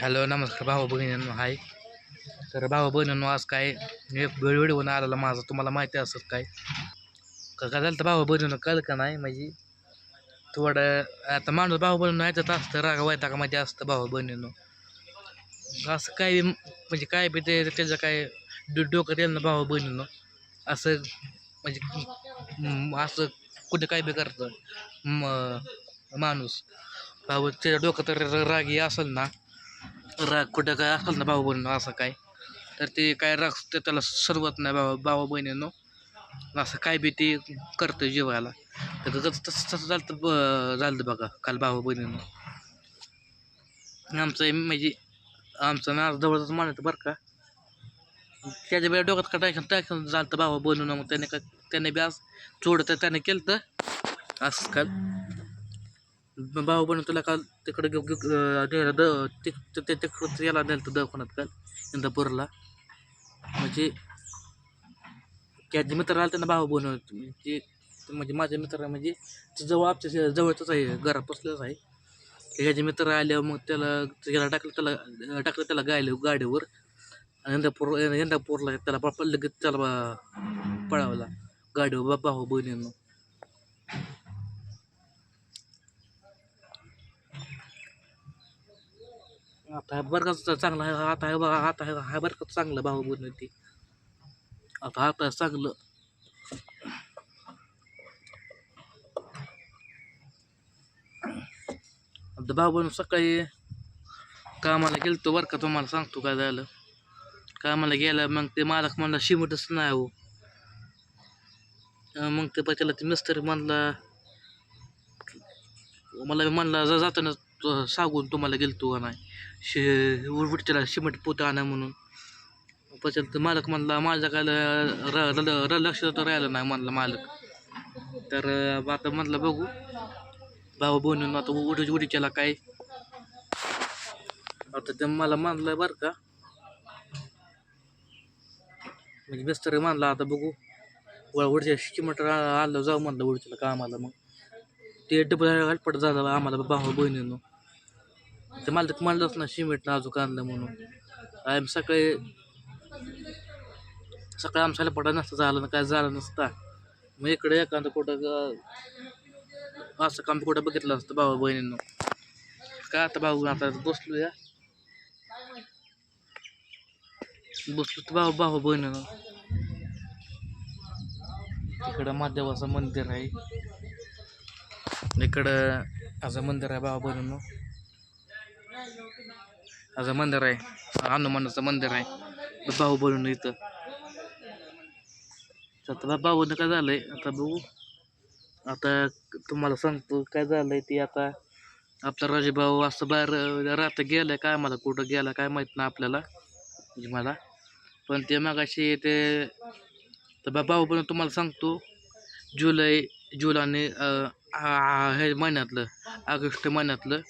Hello नमस्कार भाऊ बहिणींनो हाय. तर भावा बहिणींनो आज काय एक वेळ आलेला माझा तुम्हाला माहिती असत काय? का काय झालं तर भाऊ बहिणीनं कळलं का नाही? म्हणजे थोडं आता माणूस भाऊ बहिणीनं ह्याच्यात असतं राग वैतागामध्ये असतं भाऊ बहिणीनं. असं काय बी म्हणजे काय बी ते त्याचं काय डोकं डोक्यात ना भाऊ बहिणीनं. असं म्हणजे असं कुठे काय बी करतं माणूस. भाऊ त्याच्या डोकं तर रागी असेल ना राग कुठं काय असेल ना भाऊ बहिणीनं असं काय. तर ते काय राग ते त्याला सर्वत नाही भाऊ भाऊ बहिणीनं. असं काय बी ते करतं जेवायला तर तसं तसं तसं झालं तर ब झालं बघा काल भाऊ बहिणीनं. आमचं म्हणजे आमचं ना जवळच मानत बरं का. त्याच्या वेळेला डोक्यात का टाकून टाकून झालं तर भाऊ बनवून मग त्याने का त्याने बी आज चोडतं त्याने केलं तर असं काल. भाऊ बनवून तुला काल तिकडे घेऊ घेऊ नेलं द तिक ते तिकडं याला नेलं तर दवाखान्यात काल इंदापूरला. म्हणजे त्याचे मित्र आला त्यांना भाऊ बनव म्हणजे म्हणजे माझ्या मित्र म्हणजे ते जवळ आमच्या जवळचंच आहे घरात बसलंच आहे त्याचे मित्र आल्यावर मग त्याला याला टाकलं त्याला टाकलं त्याला गायलं गाडीवर. इंदापूर इंदापूरला त्याला पळ लगेच त्याला पळावला. गाडीवर बा भाऊ बहिणीनं आता हा बरं का चांगला आहे आता आहे बघा आता आहे हा बरं का चांगलं भाऊ बहिणी ते. आता आता चांगलं. आता भाऊ बहिणी सकाळी कामाला गेलतो बरं का तुम्हाला सांगतो काय झालं. कामाला गेला मग ते मालक म्हणला शिमटच नाही हो. मग ते त्याला ते मिस्त्री म्हणला मला म्हणला जा जाताना तो सांगून तुम्हाला गेलतो का नाही? शे उडतीला शिमट पोतं आणा म्हणून. પછી तर मालक म्हणला माझं काय र- र- र- लक्ष तर राहिलं नाही म्हणलं मालक. तर आता म्हणलं बघू. भावा बनून आता उडी उडीच्याला काय? आता ते मला मानलं बरं का. म्हणजे मिस्त्री मानला आता बघू. उडच्या शिमट आलं जाऊ म्हणलं उडीच्याला कामाला मग. ते डबल हटपट झालं आम्हाला भाऊ बहिणीनं. ते मला तर म्हणलंच ना सिमेंट नाजूक आणलं म्हणून. आम्ही सकाळी सकाळी आमच्याला पडा नसतं झालं ना काय झालं नसता. मग इकडे एखादं कुठं ग- असं काम कुठं बघितलं असतं भाऊ बहिणीनं. काय आता भाऊ आता बसलो या. बसलो तर भाऊ भाऊ बहिणीनं. तिकडं महादेवाचं मंदिर आहे. इकडं असं मंदिर आहे भाऊ बहिणीनं असं मंदिर आहे. हनुमानाचं मंदिर आहे. भाऊ बनून इथं. तर आता भाऊनं काय झालंय? आता बघू. आता तुम्हाला सांगतो काय झालंय ते आता. आपला राजेभाऊ असं बाहेर राहता गेलं काय मला कुठं गेला काय माहीत नाही आपल्याला. म्हणजे मला. पण ते मागाशी ते तर बा- भाऊ पण तुम्हाला सांगतो. जुलै जुलाने हे महिन्यातलं ऑगस्ट महिन्यातलं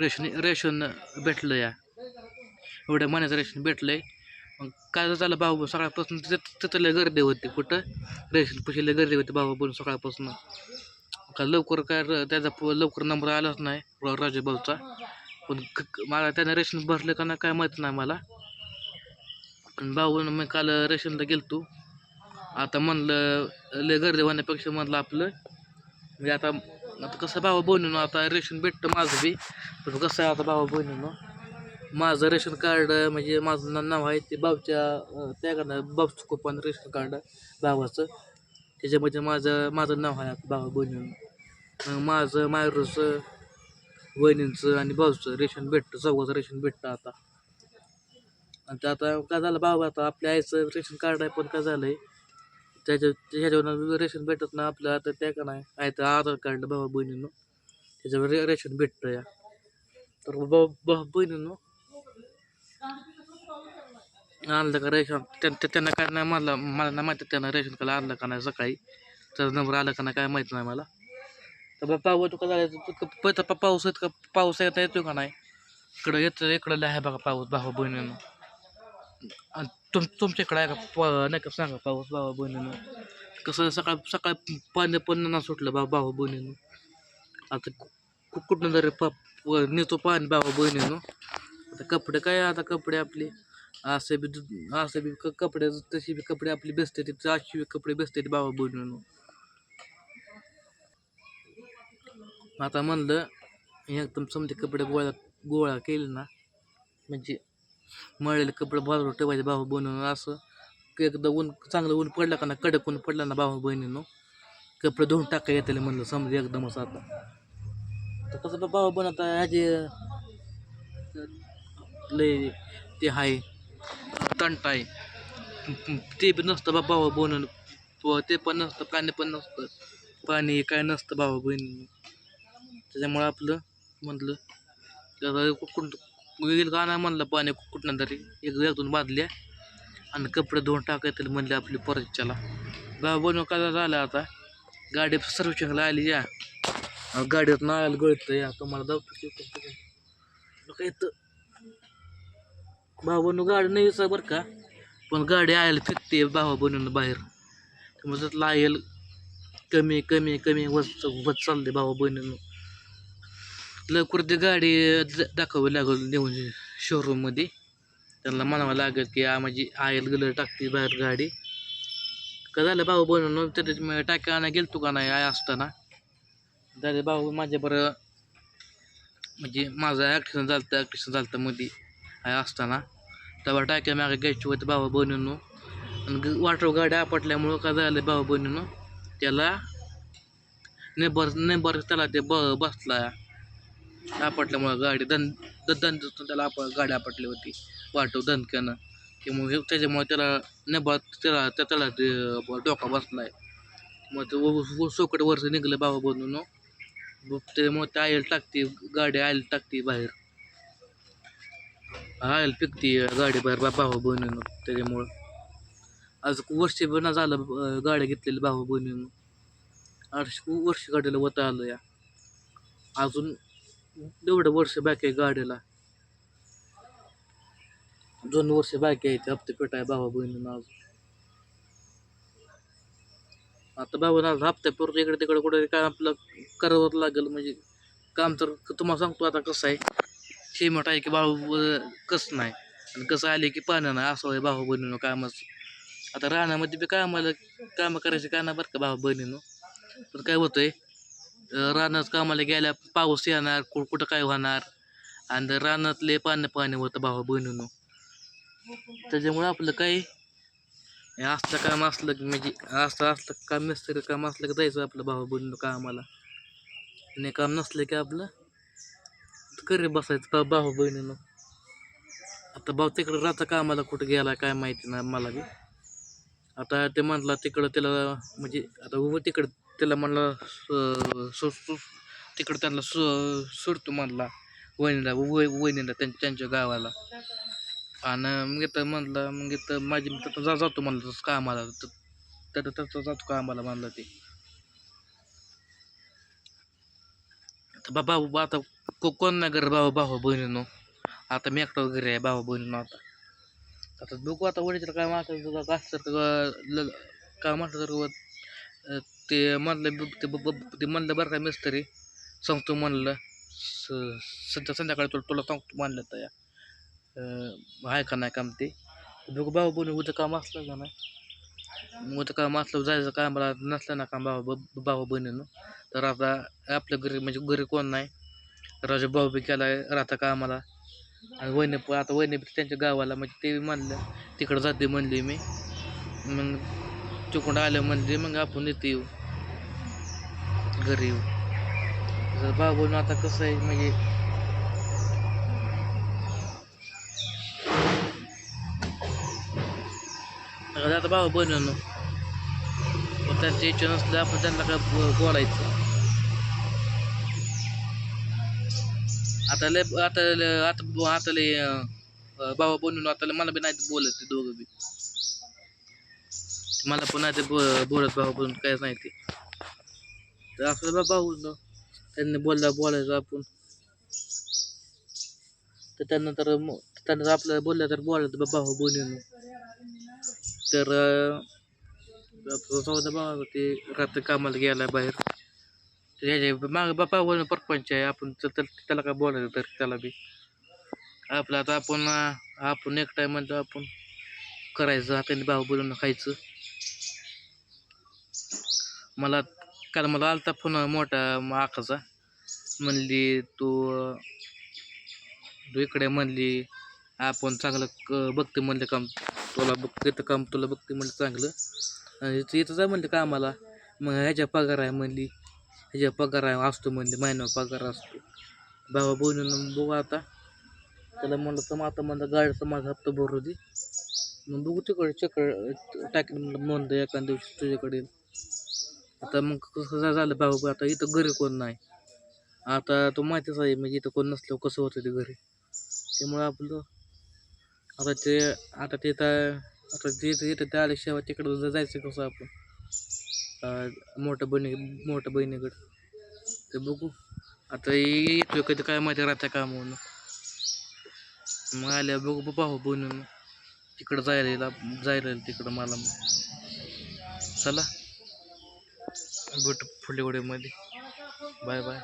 रेशन रेशन भेटलं या. एवढ्या महिन्याचं रेशन भेटलंय. मग काय झालं भाऊ सकाळपासून तिथं लय गर्दी होती कुठं? रेशन पैसे लय गर्दी होती भाऊ बोलून सकाळपासून. का लवकर काय र- त्याचा प- लवकर नंबर आलाच नाही र- राजूभाऊचा. पण क- मला त्यानं रेशन भरलं का नाही काय माहीत नाही मला. पण भाऊ मी काल रेशनला गेलतो. आता म्हणलं लय गर्दी होण्यापेक्षा म्हणलं आपलं म्हणजे आता आता कसं भावा बनून आता रेशन भेटतं माझं बी. पण कसं आहे आता भावा बनून माझं रेशन कार्ड म्हणजे माझं नाव आहे ते भाऊच्या त्याकडनं बाबचं कुपन रेशन कार्ड भावाचं. त्याच्यामध्ये माझं माझं नाव आहे आता भावा बनून मग माझं मायरूचं वहिनींचं आणि भाऊचं रेशन भेटतं चौघाचं रेशन भेटतं आता. आणि ते आता काय झालं भाऊ आता आपल्या आईचं रेशन कार्ड आहे पण काय झालं आहे त्याच्या त्याच्यावर रेशन भेटत ना आपलं आता त्या का नाही? आहे तर आधार कार्ड भावा बहिणीनं. त्याच्यावर रे- रेशन भेटतं या. तर भाऊ भाऊ बहिणीनं. आणलं का रेशन? त्या- त्यांना काय नाही मला मला नाही माहिती त्यांना रेशन कार्ड आणलं का नाही सकाळी. त्याचा नंबर आला का नाही काय माहीत नाही मला. तर बा पाऊ तू का झालं पाऊस येत का पाऊस येता येतो का नाही? इकडं येतं इकडं आहे बघा पाऊस भावा बहिणीनं. आणि तुम तुमच्या इकडं आहे का? प नाही का सांगा पाऊस बाबा बहिणीनं. कसं सकाळ सकाळ पाणी पण ना सुटलं बा भावा बहिणीनं. आता कु- कुठनं जरी प प- नेतो पाणी बाबा बहिणीनं. आता कपडे काय आता कपडे आपले? असे बी दु- असे बी क- कपडे तशी बी कपडे आपली बेसते तिथे अशी बी कपडे बेसते बाबा बनवून आता म्हणलं एकदम समजे कपडे गोळा गोळा केले ना म्हणजे मळलेले कपडे बाजूला ठेवायचे भाऊ बनवून असं की एकदा ऊन चांगलं ऊन पडलं का ना कडक ऊन पडलं ना भाऊ बहिणीनं कपडे धुवून टाका येतील म्हणलं समजा एकदमच आता. तर कसं बा भाऊ बनवता ह्याचे लय ते आहे तंट आहे. ते बी नसतं बा भाऊ बनवून ते पण नसतं पाणी पण नसतं पाणी काय नसतं भाऊ बहिणी त्याच्यामुळं आपलं म्हटलं त्याला येईल गेलं का नाही म्हणलं पाणी कुठनं तरी एक दोन बांधल्या आणि कपडे धुवून टाकायचं म्हणले आपली परतच्याला भाऊ बनव काय झालं आता? गाडी सर्विसिंगला आली या. गाडीत नाळाला गळतं या तुम्हाला जाऊ काय. तर भाऊ बनू गाडी नाही दिसा बरं का? पण गाडी आयला फिरते भावा बनवून बाहेर. त्यामुळे त्यातला आयल कमी कमी कमी वच वच चालले भावा बनवून. लवकर ती गाडी दाखवावी लागेल नेऊन शोरूममध्ये त्यांना म्हणावं लागेल की आ माझी आयल गलर टाकते बाहेर गाडी. का झालं भाऊ बनवून? त्याच्या टाक्या आणा गेलतो का नाही? आय असताना. झाले भाऊ माझ्या बरं म्हणजे माझा ॲक्सिडंट झालं होतं ॲक्सिडंट झालं होतं मध्ये आय असताना. तेव्हा टाक्या मागे घ्यायची होती भाऊ बनवून. आणि वाटर गाडी आपटल्यामुळं का झालं भाऊ बनवून? त्याला नेबर नेबर त्याला ते ब बसला. आपटल्यामुळं गाडी दन द- दंड त्याला आप गाडी आपटली होती. वाटव दणक्यानं त्यामुळे त्याच्यामुळे त्याला नेबर त्याला त्या- त्याला डोका बसला डोका बसलाय. मग ते व- सोकट वरचं निघलं बाबा बनून हो. त्याच्यामुळं ते आयल टाकते गाडी आयल टाकते बाहेर. आयल पिकते गाडी बाहेर बा बनून हो, त्याच्यामुळं. आज वर्षे पण झालं अं, गाड्या घेतलेली बाबा बनून. आठशे वर्ष गाडीला वता आलं या. अजून एवढं वर्ष बाकी आहे गाडीला. दोन वर्ष बाकी आहे ते हप्ते पेटाय भावा बहिणीनं आज. आता बाबा हप्त्या परत इकडे तिकडे कुठे काय आपलं करावं लागेल म्हणजे काम तर तुम्हाला सांगतो आता कसं आहे. सिमेंट आहे की भाऊ कसं नाही. आणि कसं आले की पाणी नाही असं आहे भाऊ बहिणीनं कामच. आता रानामध्ये बी कामाला कामं करायची काय नाही बरं का भाऊ बहिणीनं. पण काय होतंय रानात कामाला गेल्या पाऊस येणार कुठं कुठं काय होणार? आणि रानातले पाणी पाणी होतं भावा बहिणीनं. त्याच्यामुळे आपलं काही हे असलं काम असलं की म्हणजे असं असलं काम नसतं काम असलं की जायचं आपलं भावा बहिणीनं कामाला. आणि काम नसलं की आपलं करे बसायचं बा भावा बहिणीनं. आता भाऊ तिकडं राहता कामाला कुठं गेला काय माहिती नाही मला बी. आता ते म्हटलं तिकडं त्याला म्हणजे आता उभं तिकडं त्याला म्हणलं सु सु तिकडं त्यांना सु सोडतो म्हणला वहिनीला वहिनीला त्यां त्यांच्या गावाला. आणि मग इथं म्हणलं मग इथं माझी तिथं जा जातो म्हणलं तसं कामाला. तर तसं जातो कामाला म्हणलं ते. बाबा आता को कोण नाही घर बाबा भाऊ बहिणीनो. आता मी एकटा वगैरे आहे भाऊ बहिणीनो आता. आता बघू आता वडीचं काय मागं असतं तर ल- काय म्हटलं तर ते म्हणलं ते ब- ब- ते म्हणलं बरं काय मिस्त्री सांगतो म्हणलं स- सध्या संध्याकाळी तुला तुला सांगतो म्हणलं तर अं, आहे का नाही काम ते? बघू भाऊ बहिणी उद्या काम असलं का नाही? मग उद्या काम असलं जायचं कामाला नसलं ना काम भाऊ ब- भाऊ बहिणीनं. तर आता आपल्या घरी म्हणजे घरी कोण नाही? राजा भाऊ बी केलाय राहता कामाला. आणि वहिनी पण आता वहिनी बी त्यांच्या गावाला म्हणजे ते बी म्हणलं तिकडं जाते म्हणली मी. मग तिकडून आलं म्हणजे मग आपण इथे येऊ. घरी येऊ. जर भाऊ आता कसं आहे म्हणजे आता आता भाऊ बहिणीनं पण त्यांची इच्छा नसलं आपण त्यांना काय बोलायचं. आता लय आता आता आता लय बाबा भावा आता मला बी नाही बोलत ते दोघं बी. मला पण ते बो- बोलत भाऊ बनून काहीच नाही ते तर आपलं भाऊ त्यांनी बोलला बोलायचं आपण. तर त्यांना तर त्यांना जर आपल्याला बोलल्या तर बोलायचं बाबा भाऊ बोलून तर आपलं चौदा भावा ते रात्री कामाला गेला बाहेर. त्याच्या मागं बापा बोलणं परपंच आहे आपण तर त्याला काय बोलायचं तर त्याला बी. आपलं आता आपण आपण एक टाईम म्हणतो आपण. करायचं हाताने भाऊ बोलून खायचं. मला काल मला आलता फोन मोठा आकाचा म्हणली तू तू इकडे म्हणली आपण चांगलं क बघते म्हणले काम तुला बघते तर काम तुला बघते म्हणलं चांगलं. आणि इथं इथं जा म्हणले कामाला. मग ह्याच्या पगार आहे म्हणली ह्याच्या पगार आहे असतो म्हणली महिन्यावर पगार असतो. भावा बोलून बघू आता. त्याला म्हणलं तर मग आता म्हणलं गाडीचा माझा हप्ता भरू दे. मग बघू तिकडे चक्कर टाकेल म्हणलं म्हणलं एखाद्या दिवशी तुझ्याकडे आता मग कसं झालं भाऊ आता इथं घरी कोण नाही. आता तो माहितीच आहे म्हणजे इथं कोण नसल्यावर कसं होतं ते घरी. त्यामुळं आपलं आता ते आता ते आता जे इथं इथं ते आल्याशिवाय तिकडं जायचं कसं आपण? मोठं मोठ्या बहिणी मोठ्या बहिणीकडं. ते बघू. आता ये- येतोय कधी काय माहिती राहत्या का म्हणून मग आल्या बघू पाहू बनून तिकडं जायला जायला तिकडं मला मग. चला. भेटू पुढल्या मध्ये बाय बाय.